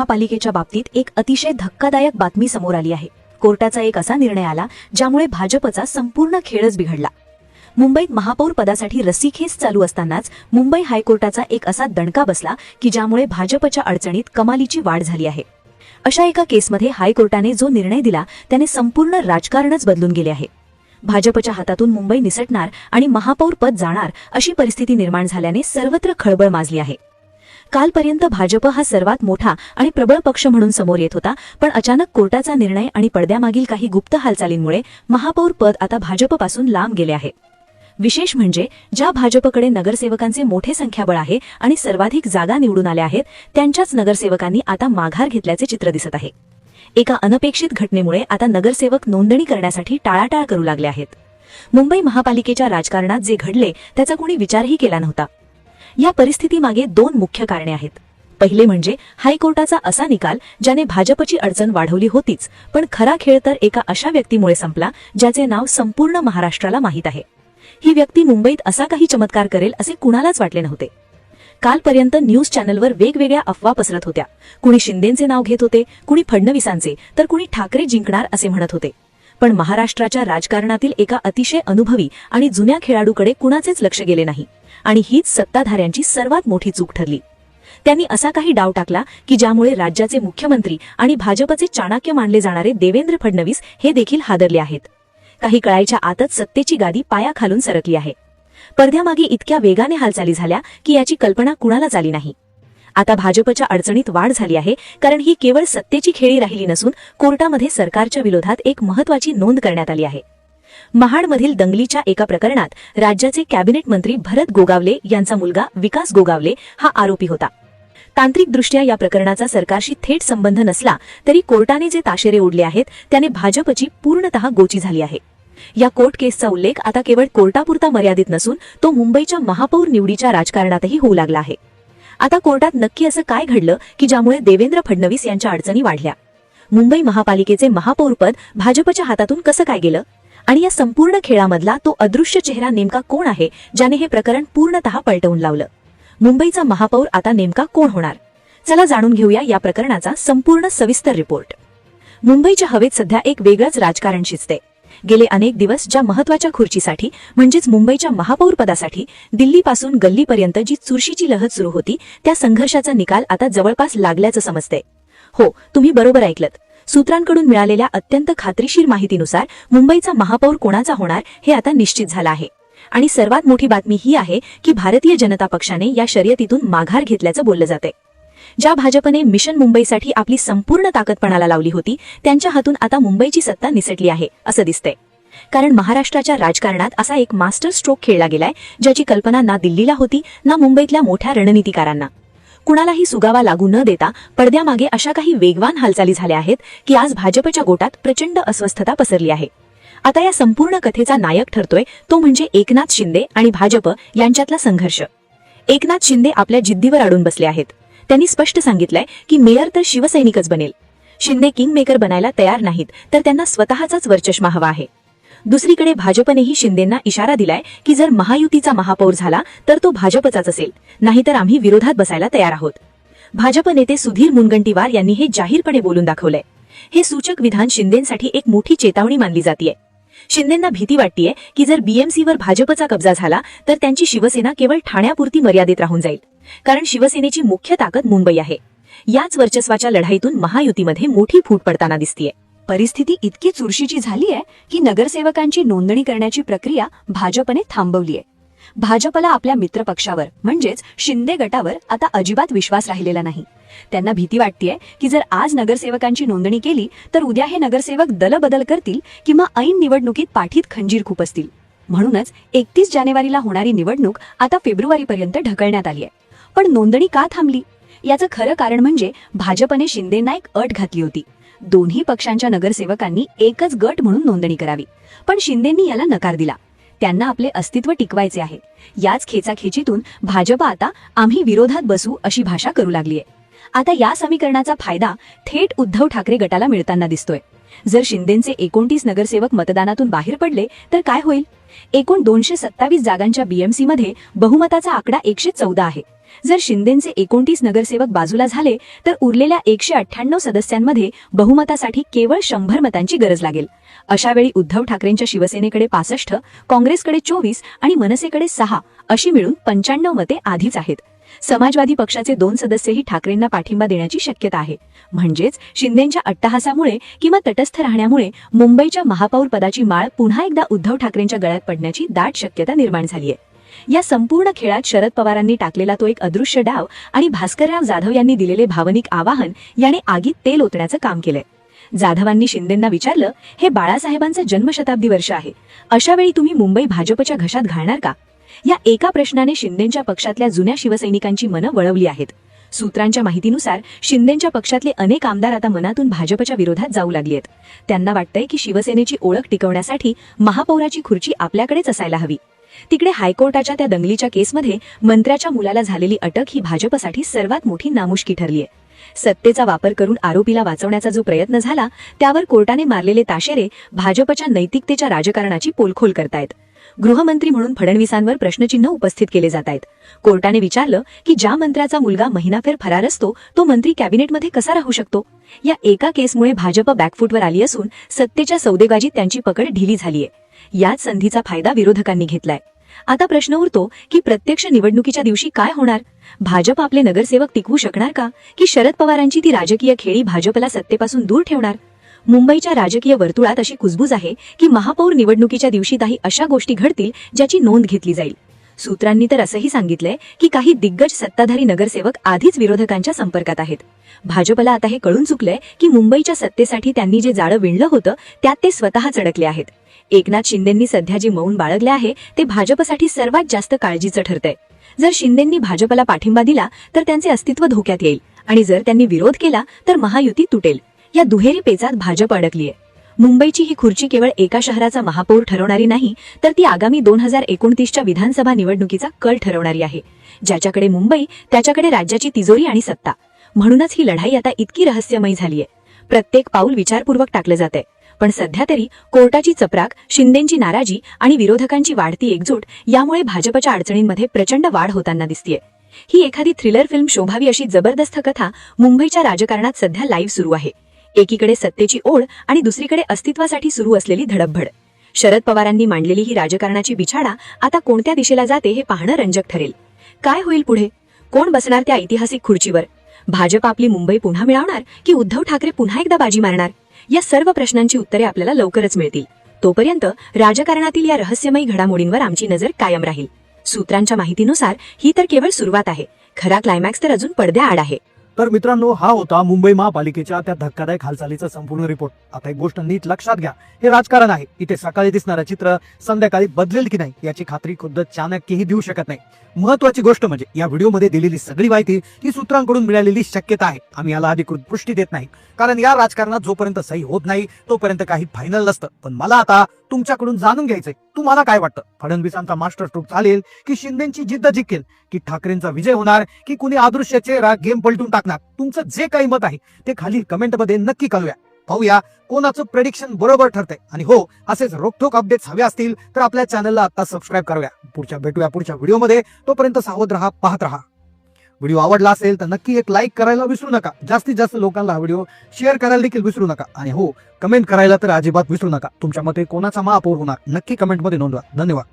महापालिकेच्या बाबतीत एक अतिशय धक्कादायक बातमी समोर आली आहे. कोर्टाचा एक असा निर्णय आला ज्यामुळे भाजपचा संपूर्ण खेळच बिघडला. मुंबईत महापौर पदासाठी रस्सीखेच चालू असतानाच मुंबई हायकोर्टाचा एक असा दणका बसला की ज्यामुळे भाजपच्या अडचणीत कमालीची वाढ झाली आहे. अशा एका केसमध्ये हायकोर्टाने जो निर्णय दिला त्याने संपूर्ण राजकारणच बदलून गेले आहे. भाजपच्या हातातून मुंबई निसटणार आणि महापौर पद जाणार अशी परिस्थिती निर्माण झाल्याने सर्वत्र खळबळ माजली आहे. कालपर्यंत भाजप हा सर्वात मोठा आणि प्रबळ पक्ष म्हणून समोर येत होता पण अचानक कोर्टाचा निर्णय आणि पडद्यामागील काही गुप्त हालचालींमुळे महापौर पद आता भाजपपासून लांब गेले आहे. विशेष म्हणजे ज्या भाजपकडे नगरसेवकांचे मोठे संख्याबळ आहे आणि सर्वाधिक जागा निवडून आल्या आहेत त्यांच्याच नगरसेवकांनी आता माघार घेतल्याचे चित्र दिसत आहे. एका अनपेक्षित घटनेमुळे आता नगरसेवक नोंदणी करण्यासाठी टाळाटाळ करू लागले आहेत. मुंबई महापालिकेच्या राजकारणात जे घडले त्याचा कोणी विचारही केला नव्हता. या परिस्थितीमागे दोन मुख्य कारणे आहेत. पहिले म्हणजे हायकोर्टाचा असा निकाल ज्याने भाजपची अडचण वाढवली होतीच पण खरा खेळ तर एका अशा व्यक्तीमुळे संपला ज्याचे नाव संपूर्ण महाराष्ट्राला माहीत आहे. ही व्यक्ती मुंबईत असा काही चमत्कार करेल असे कुणालाच वाटले नव्हते. कालपर्यंत न्यूज चॅनलवर वेगवेगळ्या अफवा पसरत होत्या. कुणी शिंदेचे नाव घेत होते कुणी फडणवीसांचे तर कुणी ठाकरे जिंकणार असे म्हणत होते. पण महाराष्ट्राच्या राजकारणातील एका अतिशय अनुभवी आणि जुन्या खेळाडूकडे कुणाचेच लक्ष गेले नाही. आणि हीच सत्ताधाऱ्यांची सर्वात मोठी चूक ठरली. त्यांनी असा काही डाव टाकला की ज्यामुळे राज्याचे मुख्यमंत्री आणि भाजपचे चाणक्य मानले जाणारे देवेंद्र फडणवीस हे देखील हादरले आहेत. काही कळायच्या आतच सत्तेची गादी पायाखालून सरकली आहे. पडद्यामागे इतक्या वेगाने हालचाली झाल्या की याची कल्पना कुणालाच आली नाही. आता भाजपच्या अडचणीत वाढ झाली आहे कारण ही केवळ सत्तेची खेळी राहिली नसून कोर्टामध्ये सरकारच्या विरोधात एक महत्वाची नोंद करण्यात आली आहे. महाडमधील दंगलीच्या एका प्रकरणात राज्याचे कॅबिनेट मंत्री भरत गोगावले यांचा मुलगा विकास गोगावले हा आरोपी होता. तांत्रिकदृष्ट्या या प्रकरणाचा सरकारशी थेट संबंध नसला तरी कोर्टाने जे ताशेरे ओढले आहेत त्याने भाजपची पूर्णतः गोची झाली आहे. या कोर्ट केसचा उल्लेख आता केवळ कोर्टापुरता मर्यादित नसून तो मुंबईच्या महापौर निवडीच्या राजकारणातही होऊ लागला आहे. आता कोर्टात नक्की असं काय घडलं की ज्यामुळे देवेंद्र फडणवीस यांच्या अडचणी वाढल्या? मुंबई महापालिकेचे महापौरपद भाजपच्या हातातून कसं काय गेलं? आणि या संपूर्ण खेळामधला तो अदृश्य चेहरा नेमका कोण आहे ज्याने हे प्रकरण पूर्णतः पलटवून लावलं? मुंबईचा महापौर आता नेमका कोण होणार? चला जाणून घेऊया या प्रकरणाचा संपूर्ण सविस्तर रिपोर्ट. मुंबईच्या हवेत सध्या एक वेगळंच राजकारण शिजते गेले अनेक दिवस ज्या महत्त्वाच्या खुर्चीसाठी म्हणजेच मुंबईच्या महापौरपदासाठी दिल्लीपासून गल्लीपर्यंत जी चुरशीची लहर सुरू होती त्या संघर्षाचा निकाल आता जवळपास लागल्याचं समजते. हो तुम्ही बरोबर ऐकलत. सूत्रांकडून मिळालेल्या अत्यंत खात्रीशीर माहितीनुसार मुंबईचा महापौर कोणाचा होणार हे आता निश्चित झालं आहे. आणि सर्वात मोठी बातमी ही आहे की भारतीय जनता पक्षाने या शर्यतीतून माघार घेतल्याचं बोललं जाते ज्या भाजपने मिशन मुंबईसाठी आपली संपूर्ण ताकदपणाला लावली होती त्यांच्या हातून आता मुंबईची सत्ता निसटली आहे असं दिसतंय. कारण महाराष्ट्राच्या राजकारणात असा एक मास्टर स्ट्रोक खेळला गेलाय ज्याची कल्पना ना दिल्लीला होती ना मुंबईतल्या मोठ्या रणनीतिकारांना. कुणालाही सुगावा लागू न देता पडद्यामागे अशा काही वेगवान हालचाली झाल्या आहेत की आज भाजपच्या गोटात प्रचंड अस्वस्थता पसरली आहे. आता या संपूर्ण कथेचा नायक ठरतोय तो म्हणजे एकनाथ शिंदे आणि भाजप यांच्यातला संघर्ष. एकनाथ शिंदे आपल्या जिद्दीवर अडून बसले आहेत. त्यांनी स्पष्ट सांगितलंय की मेयर तर शिवसैनिकच बनेल. शिंदे किंग मेकर बनायला तयार नाहीत तर त्यांना स्वतःचाच वरचष्मा हवा आहे. दुसरीकडे भाजपनेही शिंदेंना इशारा दिलाय की जर महायुतीचा महापौर झाला तर तो भाजपचाच असेल. नाहीतर आम्ही विरोधात बसायला तयार आहोत. भाजप नेते सुधीर मुनगंटीवार यांनी हे जाहीरपणे बोलून दाखवलंय. हे सूचक विधान शिंदेंसाठी एक मोठी चेतावणी मानली जातीये. शिंदेंना भीती वाटतीये की जर बीएमसीवर भाजपचा कब्जा झाला तर त्यांची शिवसेना केवळ ठाण्यापुरती मर्यादित राहून जाईल. कारण शिवसेनेची मुख्य ताकद मुंबई आहे. याच वर्चस्वाच्या लढाईतून महायुतीमध्ये मोठी फूट पडताना दिसतीये. परिस्थिती इतकी चुरशीची झाली आहे की नगरसेवकांची नोंदणी करण्याची प्रक्रिया भाजपने थांबवली आहे भाजपला आपल्या मित्रपक्षावर म्हणजेच शिंदे गटावर आता अजिबात विश्वास राहिलेला नाही. त्यांना भीती वाटतेय की जर आज नगरसेवकांची नोंदणी केली तर उद्या हे नगरसेवक दलबदल करतील किंवा ऐन निवडणुकीत पाठीत खंजीर खूप असतील म्हणूनच एकतीस जानेवारीला होणारी निवडणूक आता फेब्रुवारीपर्यंत ढकलण्यात आली आहे पण नोंदणी का थांबली? याचं खरं कारण म्हणजे भाजपने शिंदेंना एक अट घातली होती. दोन्ही पक्षांच्या नगरसेवकांनी एकच गट म्हणून नोंदणी करावी. पण शिंदेंनी याला नकार दिला. त्यांना आपले अस्तित्व टिकवायचे आहे. याच खेचाखेचीतून भाजप आता आम्ही विरोधात बसू अशी भाषा करू लागलीय. आता या समीकरणाचा फायदा थेट उद्धव ठाकरे गटाला मिळताना दिसतोय. जर शिंदेचे एकोणतीस नगरसेवक मतदानातून बाहेर पडले तर काय होईल? एकूण दोनशे सत्तावीस जागांच्या बीएमसी मध्ये बहुमताचा आकडा एकशे चौदा आहे. जर शिंदेचे एकोणतीस नगरसेवक बाजूला झाले तर उरलेल्या एकशे अठ्ठ्याण्णव सदस्यांमध्ये बहुमतासाठी केवळ शंभर मतांची गरज लागेल. अशावेळी उद्धव ठाकरेंच्या शिवसेनेकडे पासष्ट काँग्रेसकडे चोवीस आणि मनसेकडे सहा अशी मिळून पंच्याण्णव मते आधीच आहेत. समाजवादी पक्षाचे दोन सदस्यही ठाकरेंना पाठिंबा देण्याची शक्यता आहे. म्हणजेच शिंदेच्या अट्टहासामुळे किंवा तटस्थ राहण्यामुळे मुंबईच्या महापौर पदाची माळ पुन्हा एकदा उद्धव ठाकरेंच्या गळ्यात पडण्याची दाट शक्यता निर्माण झालीय. या संपूर्ण खेळात शरद पवारांनी टाकलेला तो एक अदृश्य डाव आणि भास्करराव जाधव यांनी दिलेले भावनिक आवाहन याने आगीत तेल ओतण्याचं काम केलंय. जाधवांनी शिंदेंना विचारलं हे बाळासाहेबांचं जन्मशताब्दी वर्ष आहे. अशा वेळी तुम्ही मुंबई भाजपच्या घशात घालणार का? या एका प्रश्नाने शिंदेच्या पक्षातल्या जुन्या शिवसैनिकांची मनं वळवली आहेत. सूत्रांच्या माहितीनुसार शिंदेच्या पक्षातले अनेक आमदार आता मनातून भाजपच्या विरोधात जाऊ लागली आहेत. त्यांना वाटतंय की शिवसेनेची ओळख टिकवण्यासाठी महापौराची खुर्ची आपल्याकडेच असायला हवी. तिकडे हायकोर्टाच्या त्या दंगलीच्या केसमध्ये मंत्र्याच्या मुलाला झालेली अटक ही भाजपसाठी सर्वात मोठी नामुष्की ठरलीय. सत्तेचा वापर करून आरोपीला वाचवण्याचा जो प्रयत्न झाला त्यावर कोर्टाने मारलेले ताशेरे भाजपच्या नैतिकतेच्या राजकारणाची पोलखोल करतायत. गृहमंत्री म्हणून फडणवीसांवर प्रश्नचिन्ह उपस्थित केले जात आहेत. कोर्टाने विचारलं की ज्या मंत्र्याचा मुलगा महिनाफेर फरार असतो तो मंत्री कॅबिनेटमध्ये कसा राहू शकतो? या एका केसमुळे भाजप बॅकफूटवर आली असून सत्तेच्या सौदेबाजीत त्यांची पकड ढिली झालीय. याच संधीचा फायदा विरोधकांनी घेतलाय. आता प्रश्न उरतो की प्रत्यक्ष निवडणुकीच्या दिवशी काय होणार? भाजप आपले नगरसेवक टिकवू शकणार का? की शरद पवारांची ती राजकीय खेळी भाजपला सत्तेपासून दूर ठेवणार? मुंबईच्या राजकीय वर्तुळात अशी कुजबूज आहे की महापौर निवडणुकीच्या दिवशी काही अशा गोष्टी घडतील ज्याची नोंद घेतली जाईल. सूत्रांनी तर असंही सांगितलंय की काही दिग्गज सत्ताधारी नगरसेवक आधीच विरोधकांच्या संपर्कात आहेत. भाजपला आता हे कळून चुकलंय की मुंबईच्या सत्तेसाठी त्यांनी जे जाळं विणलं होतं त्यात ते स्वतः चडकले आहेत. एकनाथ शिंदेंनी सध्या जे मौन बाळगले आहे ते भाजपसाठी सर्वात जास्त काळजीचं ठरतंय. जर शिंदेंनी भाजपला पाठिंबा दिला तर त्यांचे अस्तित्व धोक्यात येईल. आणि जर त्यांनी विरोध केला तर महायुती तुटेल. या दुहेरी पेचात भाजप अडकलीय. मुंबईची ही खुर्ची केवळ एका शहराचा महापौर ठरवणारी नाही तर ती आगामी दोन हजार एकोणतीसच्या विधानसभा निवडणुकीचा कल ठरवणारी आहे. ज्याच्याकडे मुंबई त्याच्याकडे राज्याची तिजोरी आणि सत्ता. म्हणूनच ही लढाई आता इतकी रहस्यमयी झालीय. प्रत्येक पाऊल विचारपूर्वक टाकलं जातंय. पण सध्या तरी कोर्टाची चपराक शिंदेची नाराजी आणि विरोधकांची वाढती एकजूट यामुळे भाजपच्या अडचणींमध्ये प्रचंड वाढ होताना दिसतीये. ही एखादी थ्रिलर फिल्म शोभावी अशी जबरदस्त कथा मुंबईच्या राजकारणात सध्या लाईव्ह सुरू आहे. एकीकडे सत्तेची ओढ आणि दुसरीकडे अस्तित्वासाठी सुरू असलेली धडपड शरद पवारांनी मांडलेली ही राजकारणाची बिछाडा आता कोणत्या दिशेला जाते हे पाहणं रंजक ठरेल. काय होईल पुढे? कोण बसणार त्या ऐतिहासिक खुर्चीवर? भाजप आपली मुंबई पुन्हा मिळवणार की उद्धव ठाकरे पुन्हा एकदा बाजी मारणार? या सर्व प्रश्नांची उत्तरे आपल्याला लवकरच मिळतील. तोपर्यंत राजकारणातील या रहस्यमयी घडामोडींवर आमची नजर कायम राहील. सूत्रांच्या माहितीनुसार ही तर केवळ सुरुवात आहे. खरा क्लायमॅक्स तर अजून पडद्याआड आहे. तर मित्रांनो हा होता मुंबई महापालिकेच्या त्या धक्कादायक हालचालीचा संपूर्ण रिपोर्ट. आता एक गोष्ट नीट लक्षात घ्या. हे राजकारण आहे. इथे सकाळी दिसणारं चित्र संध्याकाळी बदलेल की नाही याची खात्री खुद्द चाणक्यही देऊ शकत नाही. महत्वाची गोष्ट म्हणजे या व्हिडिओमध्ये दिलेली सगळी माहिती ही सूत्रांकडून मिळालेली शक्यता आहे. आम्ही याला अधिकृत पुष्टी देत नाही. कारण या राजकारणात जोपर्यंत सही होत नाही तोपर्यंत काही फायनल नसतं. पण मला आता तुमच्याकडून जाणून घ्यायचंय. तुम्हाला काय वाटतं? फडणवीसांचा मास्टर स्ट्रोक चालेल की शिंदेची जिद्द जिंकेल? की ठाकरेंचा विजय होणार की कुणी अदृश्याचे गेम पलटून टाकणार? तुमचं जे काही मत आहे ते खाली कमेंटमध्ये नक्की कळूया. पाहूया कोणाचं प्रेडिक्शन बरोबर ठरतंय. आणि हो असेच रोखोक अपडेट्स हवे असतील तर आपल्या चॅनलला आता सबस्क्राईब करूया. पुढच्या भेटूया पुढच्या व्हिडिओमध्ये तोपर्यंत सावध राहा पाहत राहा. व्हिडिओ आवडला असेल तर नक्की एक लाईक करायला विसरू नका. जास्तीत जास्त लोकांना हा व्हिडिओ शेअर करायला देखील विसरू नका. आणि हो कमेंट करायला तर अजिबात विसरू नका. तुमच्या मते कोणाचा महापौर होणार? नक्की कमेंटमध्ये नोंदवा. धन्यवाद.